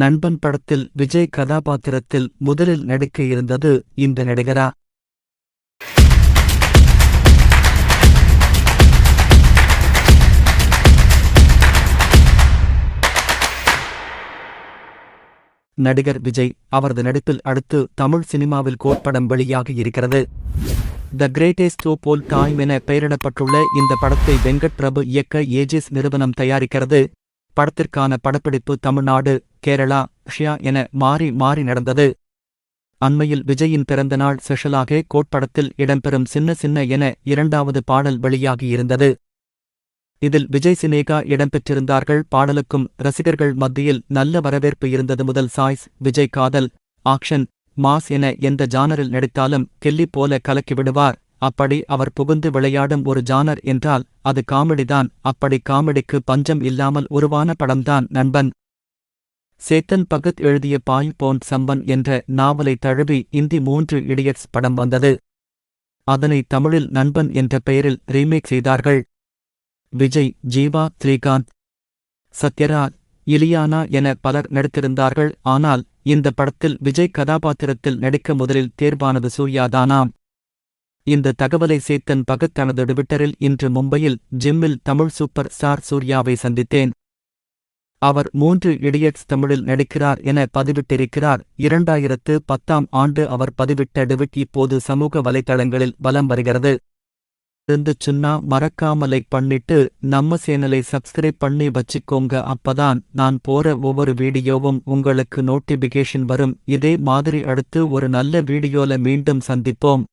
நண்பன் படத்தில் விஜய் கதாபாத்திரத்தில் முதலில் நடிக்க இருந்தது இந்த நடிகரா? நடிகர் விஜய் அவரது நடிப்பில் அடுத்து தமிழ் சினிமாவில் கோட்படம் வெளியாக இருக்கிறது. த கிரேட்டஸ்ட் போல் டைம் என பெயரிடப்பட்டுள்ள இந்த படத்தை வெங்கட் பிரபு இயக்க ஏஜிஸ் நிறுவனம் தயாரிக்கிறது. படத்திற்கான படப்பிடிப்பு தமிழ்நாடு கேரளா ஷியா என மாறி மாறி நடந்தது. அண்மையில் விஜயின் பிறந்தநாள் ஸ்பெஷலாக கோட்படத்தில் இடம்பெறும் சின்ன சின்ன என இரண்டாவது பாடல் வெளியாகியிருந்தது இதில் விஜய் சினேகா இடம்பெற்றிருந்தார்கள். பாடலுக்கும் ரசிகர்கள் மத்தியில் நல்ல வரவேற்பு இருந்தது. முதல் சாய்ஸ் விஜய் காதல் ஆக்ஷன் மாஸ் என எந்த ஜானரில் நடித்தாலும் கெல்லி போல கலக்கிவிடுவார் அப்படி அவர் புகுந்து விளையாடும் ஒரு ஜானர் என்றால் அது காமெடிதான். அப்படி காமெடிக்கு பஞ்சம் இல்லாமல் உருவான படம்தான் நண்பன். சேத்தன் பகத் எழுதிய பாய் போன் சம்பன் என்ற நாவலை தழுவி இந்தி மூன்று இடியட்ஸ் படம் வந்தது. அதனை தமிழில் நண்பன் என்ற பெயரில் ரீமேக் செய்தார்கள். விஜய் ஜீவா ஸ்ரீகாந்த் சத்யராஜ் இலியானா என பலர் நடித்திருந்தார்கள். ஆனால் இந்த படத்தில் விஜய் கதாபாத்திரத்தில் நடிக்க முதலில் தேர்வானது சூர்யாதானாம் இந்த தகவலை சேத்தன் பகத் தனது டுவிட்டரில் இன்று மும்பையில் ஜிம்மில் தமிழ் சூப்பர் ஸ்டார் சூர்யாவை சந்தித்தேன். அவர் மூன்று இடியட்ஸ் தமிழில் நடிக்கிறார் என பதிவிட்டிருக்கிறார். இரண்டாயிரத்து பத்தாம் ஆண்டு அவர் பதிவிட்ட டிவிட் இப்போது சமூக வலைதளங்களில் வலம் வருகிறது. இருந்து சுன்னா மறக்காம லைக் பண்ணிட்டு நம்ம சேனலை சப்ஸ்கிரைப் பண்ணி வச்சுக்கோங்க. அப்பதான் நான் போற ஒவ்வொரு வீடியோவும் உங்களுக்கு நோட்டிபிகேஷன் வரும். இதே மாதிரி அடுத்து ஒரு நல்ல வீடியோல மீண்டும் சந்திப்போம்.